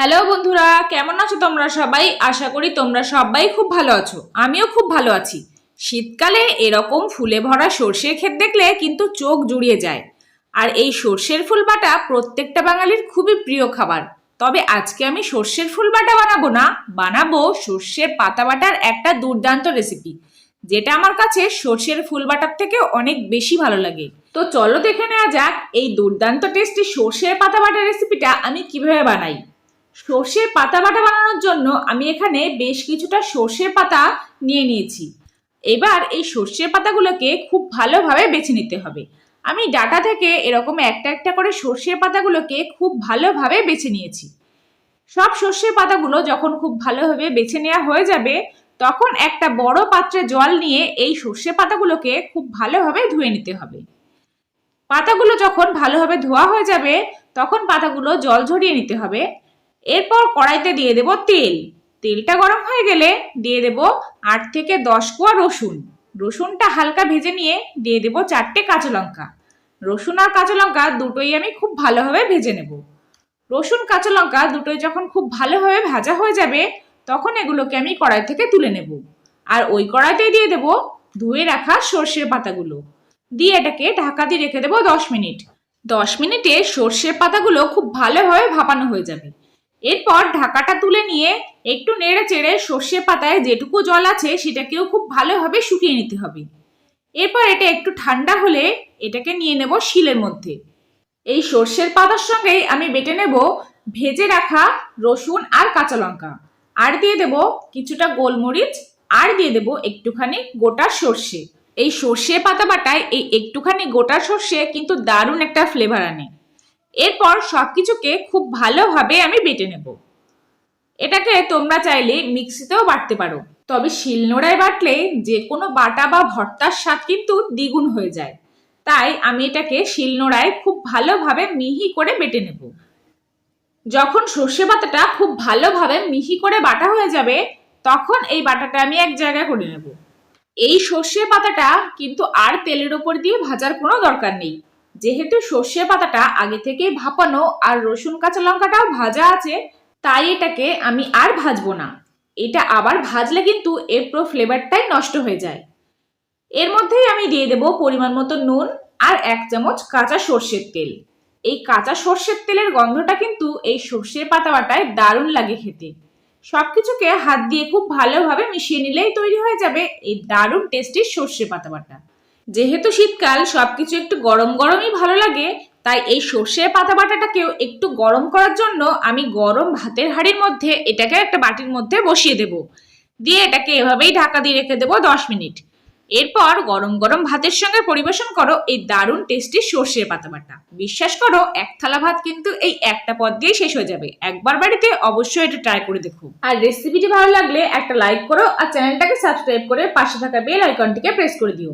Hello বন্ধুরা, কেমন আছো তোমরা সবাই? আশা করি তোমরা সবাই খুব ভালো আছো। আমিও খুব ভালো আছি। শীতকালে এরকম ফুলে ভরা সর্ষের ক্ষেত দেখলে কিন্তু চোখ জুড়িয়ে যায়। আর এই সর্ষের ফুল বাটা প্রত্যেকটা বাঙালির খুবই প্রিয় খাবার। তবে আজকে আমি সর্ষের ফুল বাটা বানাবো না, বানাবো সর্ষের পাতা বাটার একটা দুর্দান্ত রেসিপি যেটা আমার কাছে সর্ষের ফুল বাটার থেকে অনেক বেশি ভালো লাগে। তো চলো দেখে নেওয়া যাক এই দুর্দান্ত টেস্টি সর্ষের পাতা বাটার রেসিপিটা আমি কীভাবে বানাই। সর্ষের পাতা বাটা বানানোর জন্য আমি এখানে বেশ কিছুটা সর্ষের পাতা নিয়ে নিয়েছি। এবার এই সর্ষের পাতাগুলোকে খুব ভালোভাবে বেছে নিতে হবে। আমি ডাটা থেকে এরকম একটা একটা করে সর্ষের পাতাগুলোকে খুব ভালোভাবে বেছে নিয়েছি। সব সর্ষের পাতাগুলো যখন খুব ভালোভাবে বেছে নেওয়া হয়ে যাবে, তখন একটা বড় পাত্রে জল নিয়ে এই সর্ষে পাতাগুলোকে খুব ভালোভাবে ধুয়ে নিতে হবে। পাতাগুলো যখন ভালোভাবে ধোয়া হয়ে যাবে, তখন পাতাগুলো জল ঝরিয়ে নিতে হবে। এরপর কড়াইতে দিয়ে দেব তেল। তেলটা গরম হয়ে গেলে দিয়ে দেব আট থেকে দশ কোয়া রসুন। রসুনটা হালকা ভেজে নিয়ে দিয়ে দেব চারটে কাঁচা লঙ্কা। রসুন আর কাঁচা লঙ্কা দুটোই আমি খুব ভালোভাবে ভেজে নেব। রসুন, কাঁচা লঙ্কা দুটোই যখন খুব ভালোভাবে ভাজা হয়ে যাবে, তখন এগুলোকে আমি কড়াই থেকে তুলে নেব। আর ওই কড়াইতেই দিয়ে দেব ধুয়ে রাখা সর্ষের পাতাগুলো। দিয়ে এটাকে ঢাকা দিয়ে রেখে দেবো দশ মিনিট। দশ মিনিটে সর্ষের পাতাগুলো খুব ভালোভাবে ভাপানো হয়ে যাবে। এরপর ঢাকাটা তুলে নিয়ে একটু নেড়ে চেড়ে সর্ষে পাতায় যেটুকু জল আছে সেটাকেও খুব ভালোভাবে শুকিয়ে নিতে হবে। এরপর এটা একটু ঠান্ডা হলে এটাকে নিয়ে নেব শিলের মধ্যে। এই সর্ষের পাতার সঙ্গেই আমি বেটে নেব ভেজে রাখা রসুন আর কাঁচা লঙ্কা। আর দিয়ে দেব কিছুটা গোলমরিচ, আর দিয়ে দেব একটুখানি গোটা সর্ষে। এই সর্ষে পাতা বাটায় এই একটুখানি গোটা সর্ষে কিন্তু দারুণ একটা ফ্লেভার আনে। এরপর সব কিছুকে খুব ভালোভাবে আমি বেটে নেব। এটাকে তোমরা চাইলে মিক্সিতেও বাটতে পারো। তবে শিলনোড়ায় বাটলে যে কোনো বাটা বা ভর্তার স্বাদ কিন্তু দ্বিগুণ হয়ে যায়। তাই আমি এটাকে শিলনোড়ায় খুব ভালোভাবে মিহি করে বেটে নেব। যখন সর্ষে পাতাটা খুব ভালোভাবে মিহি করে বাটা হয়ে যাবে, তখন এই বাটাটা আমি এক জায়গায় করে নেব। এই সর্ষে পাতাটা কিন্তু আর তেলের ওপর দিয়ে ভাজার কোনো দরকার নেই। যেহেতু সর্ষে পাতাটা আগে থেকে ভাপানো আর রসুন, কাঁচা লঙ্কাটাও ভাজা আছে, তাই এটাকে আমি আর ভাজবো না। এটা আবার ভাজলে কিন্তু এর পুরো ফ্লেভারটাই নষ্ট হয়ে যায়। এর মধ্যেই আমি দিয়ে দেব পরিমাণ মতো নুন আর এক চামচ কাঁচা সর্ষের তেল। এই কাঁচা সর্ষের তেলের গন্ধটা কিন্তু এই সর্ষের পাতা বাটায় দারুণ লাগে খেতে। সব কিছুকে হাত দিয়ে খুব ভালোভাবে মিশিয়ে নিলেই তৈরি হয়ে যাবে এই দারুণ টেস্টি সর্ষে পাতা বাটা যেহেতু শীতকাল, সবকিছু একটু গরম গরমই ভালো লাগে, তাই এই সর্ষে পাতা বাটাটাকেও একটু গরম করার জন্য আমি গরম ভাতের হাঁড়ির মধ্যে এটাকে একটা বাটির মধ্যে বসিয়ে দেব। দিয়ে এটাকে এভাবেই ঢাকা দিয়ে রেখে দেবো দশ মিনিট। এরপর গরম গরম ভাতের সঙ্গে পরিবেশন করো এই দারুণ টেস্টি সর্ষে পাতা বাটা। বিশ্বাস করো, এক থালা ভাত কিন্তু এই একটা পদ দিয়ে শেষ হয়ে যাবে। একবার বাড়িতে অবশ্যই এটা ট্রাই করে দেখো। আর রেসিপিটি ভালো লাগলে একটা লাইক করো আর চ্যানেলটাকে সাবস্ক্রাইব করে পাশে থাকা বেল আইকনটিকে প্রেস করে দিও।